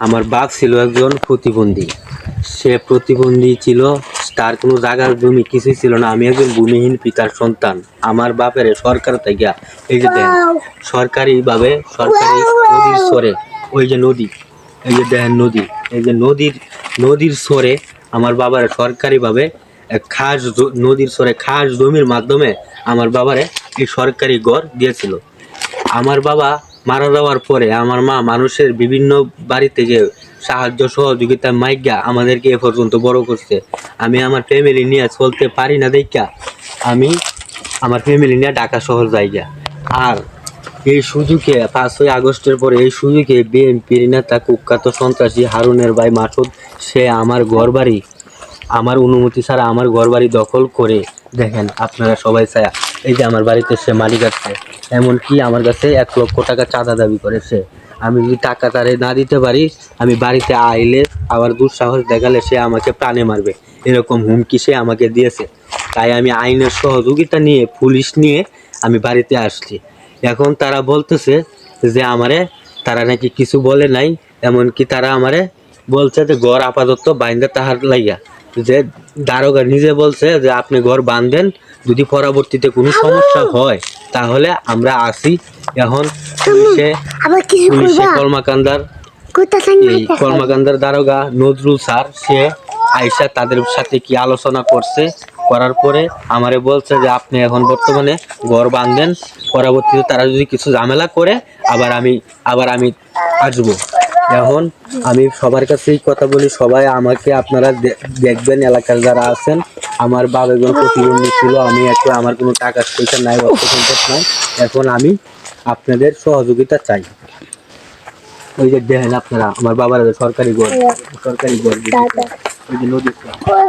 আমার বাপ ছিল একজন প্রতিবন্ধী। সে প্রতিবন্ধী ছিল তার কোনো জায়গার জমি কিছুই ছিল না। আমি একজন ভূমিহীন পিতার সন্তান। আমার বাপের সরকার থেকে এই যে দেখেন সরকারিভাবে সরকারি নদীর সরে ওই যে নদী এই যে দেখেন নদী এই যে নদীর নদীর সরে আমার বাবার সরকারিভাবে খাস নদীর সরে খাস জমির মাধ্যমে আমার বাবারে এই সরকারি ঘর দিয়েছিল। আমার বাবা মারা যাওয়ার পরে আমার মা মানুষের বিভিন্ন বাড়ি থেকে সাহায্য সহযোগিতা মাইগা আমাদেরকে এ পর্যন্ত বড় করছে। আমি আমার ফ্যামিলি নিয়ে চলতে পারি না দেখা আমি আমার ফ্যামিলি নিয়ে ঢাকা শহর যাইগা। আর এই সুযোগে পাঁচই আগস্টের পরে এই সুযোগে বিএনপির নেতা কুখ্যাত সন্ত্রাসী হারুনের ভাই মাসুদ, সে আমার ঘর বাড়ি আমার অনুমতি ছাড়া আমার ঘর বাড়ি দখল করে দেখেন, আপনারা সবাই ছায়া। এই যে আমার বাড়িতে সে মালিক আছে, এমনকি আমার কাছে এক লক্ষ টাকা চাঁদা দাবি করেছে। আমি যদি টাকা তারে না দিতে পারি, আমি বাড়িতে আইলে আবার দুঃসাহস দেখালে সে আমাকে প্রাণে মারবে। এরকম হুমকি সে আমাকে দিয়েছে। তাই আমি আইনের সহযোগিতা নিয়ে, পুলিশ নিয়ে আমি বাড়িতে আসছি। এখন তারা বলতেছে যে আমারে, তারা নাকি কিছু বলে নাই, এমনকি তারা আমারে বলছে যে গড় আপাতত বাইন্দা তাহার লাইয়া যে দারোগা নিজে বলছে যে আপনি ঘর বাঁধেন যদি পরবর্তীতে কোনো সমস্যা হয় তাহলে আমরা আসি এখন পুলিশে। পুলিশে কলমাকান্দার এই কলমাকান্দার দারোগা নজরুল স্যার সে আইসা তাদের সাথে কি আলোচনা করছে করার পরে আমারে বলছে যে আপনি এখন বর্তমানে ঘর বাঁধেন পরবর্তীতে তারা যদি কিছু ঝামেলা করে আবার আমি আবার আমি আসব। এখন আমি সবার কাছেই কথা বলি সবাই আমাকে আপনারা দেখবেন এলাকার যারা আছেন আমার বাবা একজন প্রতিবন্ধী ছিল আমি একটু আমার কোনো টাকা পয়সা নাই অর্থ সম্পদ নাই। এখন আমি আপনাদের সহযোগিতা চাই। ওই যে দেখেন আপনারা আমার বাবার সরকারি ঘর সরকারি ঘর ওই যে নদীর। কোথা